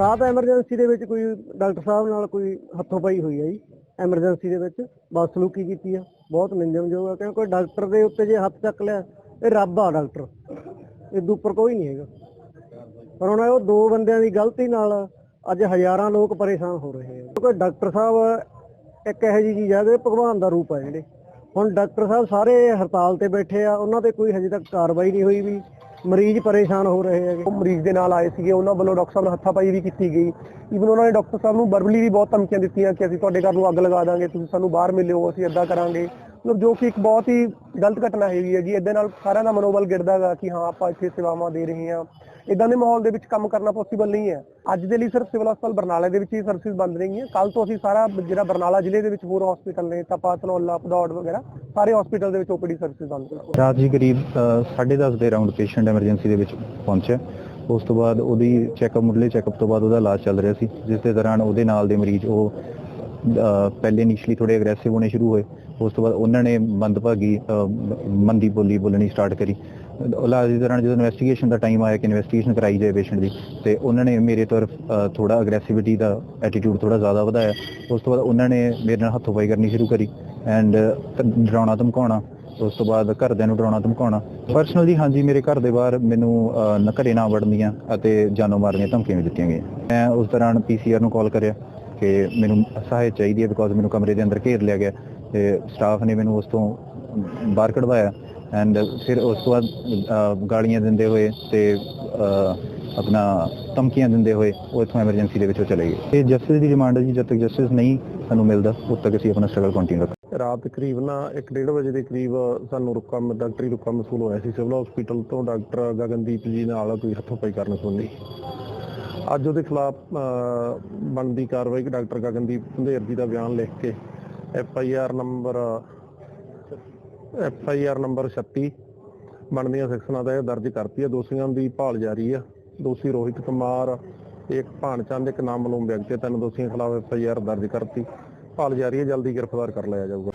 ਰਾਤ ਐਮਰਜੈਂਸੀ ਦੇ ਵਿੱਚ ਕੋਈ ਡਾਕਟਰ ਸਾਹਿਬ ਨਾਲ ਕੋਈ ਹੱਥੋਂ ਪਾਈ ਹੋਈ ਹੈ ਜੀ। ਐਮਰਜੈਂਸੀ ਦੇ ਵਿੱਚ ਬਦਸਲੂਕੀ ਕੀਤੀ ਆ, ਬਹੁਤ ਨਿੰਦਣਯੋਗ ਆ, ਕਿਉਂਕਿ ਡਾਕਟਰ ਦੇ ਉੱਤੇ ਜੇ ਹੱਥ ਚੱਕ ਲਿਆ, ਇਹ ਰੱਬ ਆ ਡਾਕਟਰ। ਇਹ ਉੱਪਰ ਕੋਈ ਨਹੀਂ ਹੈਗਾ। ਪਰ ਹੁਣ ਉਹ ਦੋ ਬੰਦਿਆਂ ਦੀ ਗਲਤੀ ਨਾਲ ਅੱਜ ਹਜ਼ਾਰਾਂ ਲੋਕ ਪਰੇਸ਼ਾਨ ਹੋ ਰਹੇ ਆ। ਕਿਉਂਕਿ ਡਾਕਟਰ ਸਾਹਿਬ ਇੱਕ ਇਹੋ ਜਿਹੀ ਚੀਜ਼ ਆ ਕਿ ਭਗਵਾਨ ਦਾ ਰੂਪ ਆ ਜਿਹੜੇ। ਹੁਣ ਡਾਕਟਰ ਸਾਹਿਬ ਸਾਰੇ ਹੜਤਾਲ ਤੇ ਬੈਠੇ ਆ, ਉਹਨਾਂ ਤੇ ਕੋਈ ਹਜੇ ਤੱਕ ਕਾਰਵਾਈ ਨਹੀਂ ਹੋਈ ਵੀ। ਮਰੀਜ਼ ਪਰੇਸ਼ਾਨ ਹੋ ਰਹੇ ਹੈਗੇ। ਉਹ ਮਰੀਜ਼ ਦੇ ਨਾਲ ਆਏ ਸੀਗੇ। ਉਹਨਾਂ ਵੱਲੋਂ ਡਾਕਟਰ ਸਾਹਿਬ ਨਾਲ ਹੱਥਾਪਾਈ ਵੀ ਕੀਤੀ ਗਈ। ਈਵਨ ਉਹਨਾਂ ਨੇ ਡਾਕਟਰ ਸਾਹਿਬ ਨੂੰ ਬਰਬਲੀ ਵੀ ਬਹੁਤ ਧਮਕੀਆਂ ਦਿੱਤੀਆਂ ਕਿ ਅਸੀਂ ਤੁਹਾਡੇ ਘਰ ਨੂੰ ਅੱਗ ਲਗਾ ਦਾਂਗੇ, ਤੁਸੀਂ ਸਾਨੂੰ ਬਾਹਰ ਮਿਲਿਓ, ਅਸੀਂ ਏਦਾਂ ਕਰਾਂਗੇ। ਮਤਲਬ ਜੋ ਕਿ ਇੱਕ ਬਹੁਤ ਹੀ ਗਲਤ ਘਟਨਾ ਹੈਗੀ ਹੈ ਜੀ। ਇਹਦੇ ਨਾਲ ਸਾਰਿਆਂ ਦਾ ਮਨੋਬਲ ਗਿਰਦਾਗਾ ਕਿ ਹਾਂ, ਆਪਾਂ ਇੱਥੇ ਸੇਵਾਵਾਂ ਦੇ ਰਹੇ ਹਾਂ। ਇਦਾਂ ਦੇ ਮਾਹੌਲ ਦੇ ਵਿੱਚ ਕੰਮ ਕਰਨਾ ਪੋਸੀਬਲ ਨਹੀਂ ਹੈ। ਅੱਜ ਦੇ ਲਈ ਸਿਰਫ ਸਿਵਲ ਹਸਪਤਾਲ ਬਰਨਾਲੇ ਦੇ ਵਿੱਚ ਹੀ ਸਰਵਿਸ ਬੰਦ ਰਹੀਆਂ ਕੱਲ ਤੋਂ ਅਸੀਂ ਸਾਰਾ ਜਿਹੜਾ ਬਰਨਾਲਾ ਜ਼ਿਲ੍ਹੇ ਦੇ ਵਿੱਚ ਹੋਰ ਹਸਪੀਟਲ ਨੇ, ਤਪਾ, ਧਨੌਲਾ, ਭਦੌੜ ਵਗੈਰਾ, ਸਾਰੇ ਹਸਪੀਟਲ ਦੇ ਵਿੱਚ ਓਪੀਡੀ ਸਰਵਿਸ ਬੰਦ ਕਰਾਂਗੇ ਰਾਤ ਜੀ ਕਰੀਬ 10:30 ਦੇ ਰਾਉਂਡ ਪੇਸ਼ੈਂਟ ਐਮਰਜੈਂਸੀ ਦੇ ਵਿੱਚ ਪਹੁੰਚਿਆ ਉਸ ਤੋਂ ਬਾਅਦ ਉਹਦੀ ਚੈੱਕਅਪ ਮੁੱਢਲੇ ਚੈੱਕਅਪ ਤੋਂ ਬਾਅਦ ਉਹਦਾ ਇਲਾਜ ਚੱਲ ਰਿਹਾ ਸੀ, ਜਿਸ ਦੇ ਦੌਰਾਨ ਉਹਦੇ ਨਾਲ ਦੇ ਮਰੀਜ਼ ਉਹ ਪਹਿਲੇ ਇਨੀਸ਼ੀਅਲੀ ਥੋੜੇ ਅਗਰੈਸਿਵ ਹੋਣੇ ਸ਼ੁਰੂ ਹੋਏ। ਉਸ ਤੋਂ ਬਾਅਦ ਉਹਨਾਂ ਨੇ ਮੰਦਭਾਗੀ ਮੰਦੀ ਬੋਲੀ ਬੋਲਣੀ ਸਟਾਰਟ ਕਰੀ। ਇਲਾਜ ਦੇ ਦੌਰਾਨ ਜਦੋਂ ਇਨਵੈਸਟੀਗੇਸ਼ਨ ਦਾ ਟਾਈਮ ਆਇਆ ਕਿ ਇਨਵੈਸਟੀਗੇਸ਼ਨ ਕਰਾਈ ਜਾਏ ਪੇਸ਼ੈਂਟ ਦੀ ਤੇ ਉਹਨਾਂ ਨੇ ਮੇਰੇ ਤਰਫ ਥੋੜਾ ਅਗਰੈਸਿਵਿਟੀ ਦਾ ਐਟੀਟਿਊਡ ਥੋੜਾ ਜ਼ਿਆਦਾ ਵਧਾਇਆ। ਉਸ ਤੋਂ ਬਾਅਦ ਉਹਨਾਂ ਨੇ ਮੇਰੇ ਨਾਲ ਹੱਥੋਂ ਪਾਈ ਕਰਨੀ ਸ਼ੁਰੂ ਕਰੀ ਐਂਡ ਡਰਾਉਣਾ ਧਮਕਾਉਣਾ। ਉਸ ਤੋਂ ਬਾਅਦ ਘਰਦਿਆਂ ਨੂੰ ਡਰਾਉਣਾ ਧਮਕਾਉਣਾ। ਪਰਸਨਲੀ ਹਾਂਜੀ ਮੇਰੇ ਘਰ ਦੇ ਬਾਹਰ ਮੈਨੂੰ ਅਹ, ਘਰੇ ਨਾ ਵੜਨਦੀਆਂ ਅਤੇ ਜਾਨੋਂ ਮਾਰਨੀਆਂ ਧਮਕੀਆਂ ਵੀ ਦਿੱਤੀਆਂ ਗਈਆਂ। ਮੈਂ ਉਸ ਦੌਰਾਨ ਪੀਸੀਆਰ ਨੂੰ ਕਾਲ ਕਰਿਆ ਕਿ ਮੈਨੂੰ ਸਹਾਇਤਾ ਚਾਹੀਦੀ ਹੈ ਬਿਕੋਜ਼ ਮੈਨੂੰ ਕਮਰੇ ਦੇ ਅੰਦਰ ਘੇਰ ਲਿਆ ਗਿਆ। ਤੇ ਸਟਾਫ ਨੇ ਮੈਨੂੰ ਉਸ ਤੋਂ ਬਾਹਰ ਕਢਵਾਇਆ ਐਂਡ ਫਿਰ ਉਸ ਤੋਂ ਬਾਅਦ ਗਾਲੀਆਂ ਦਿੰਦੇ ਹੋਏ ਤੇ ਆਪਣਾ ਧਮਕੀਆਂ ਦਿੰਦੇ ਹੋਏ ਉਹ ਇੱਥੋਂ ਐਮਰਜੈਂਸੀ ਦੇ ਵਿੱਚੋਂ ਚਲੇ ਗਏ। ਇਹ ਜਸਟਿਸ ਦੀ ਡਿਮਾਂਡ ਹੈ ਜੀ ਜਦ ਤੱਕ ਜਸਟਿਸ ਨਹੀਂ ਸਾਨੂੰ ਮਿਲਦਾ ਉਦ ਤੱਕ ਅਸੀਂ ਆਪਣਾ ਸਟਰਗਲ ਕੰਟੀਨਿਊ ਰੱਖਾਂਗੇ। ਰਾਤ ਕਰੀਬ 1:30 ਵਜੇ ਦੇ ਕਰੀਬ ਸਾਨੂੰ ਰੁਕਾ ਡਾਕਟਰੀ ਰੁਕਾ ਮਸੂਲ ਹੋਇਆ ਸੀ ਸਿਵਲ ਹਸਪੀਟਲ ਤੋਂ ਡਾਕਟਰ ਗਗਨਦੀਪ ਜੀ ਨਾਲ ਕੋਈ ਹੱਥੋਂ-ਪਾਈ ਕਰਨ ਸੰਬੰਧੀ ਅੱਜ ਉਹਦੇ ਖਿਲਾਫ ਅਹ, ਬਣਦੀ ਕਾਰਵਾਈ ਡਾਕਟਰ ਗਗਨਦੀਪ ਧੰਦੇਰ ਜੀ ਦਾ ਬਿਆਨ ਲਿਖ ਕੇ F I R number F I R number 36 ਬਣਦੀਆਂ ਸੈਕਸ਼ਨਾਂ ਦਾ ਇਹ ਦਰਜ ਕਰਤੀ ਹੈ। ਦੋਸ਼ੀਆਂ ਦੀ ਭਾਲ ਜਾਰੀ ਆ। ਦੋਸ਼ੀ ਰੋਹਿਤ ਕੁਮਾਰ ਇੱਕ ਭਾਨਚੰਦ ਇੱਕ ਨਾਮ ਮਲੂਮ ਵਿਅਕਤੀ ਹੈ, ਤਿੰਨ ਦੋਸ਼ੀਆਂ ਖਿਲਾਫ ਐਫ ਆਈ ਆਰ ਦਰਜ ਕਰਤੀ। ਭਾਲ ਜਾਰੀ ਹੈ। ਜਲਦੀ ਗ੍ਰਿਫਤਾਰ ਕਰ ਲਿਆ ਜਾਊਗਾ।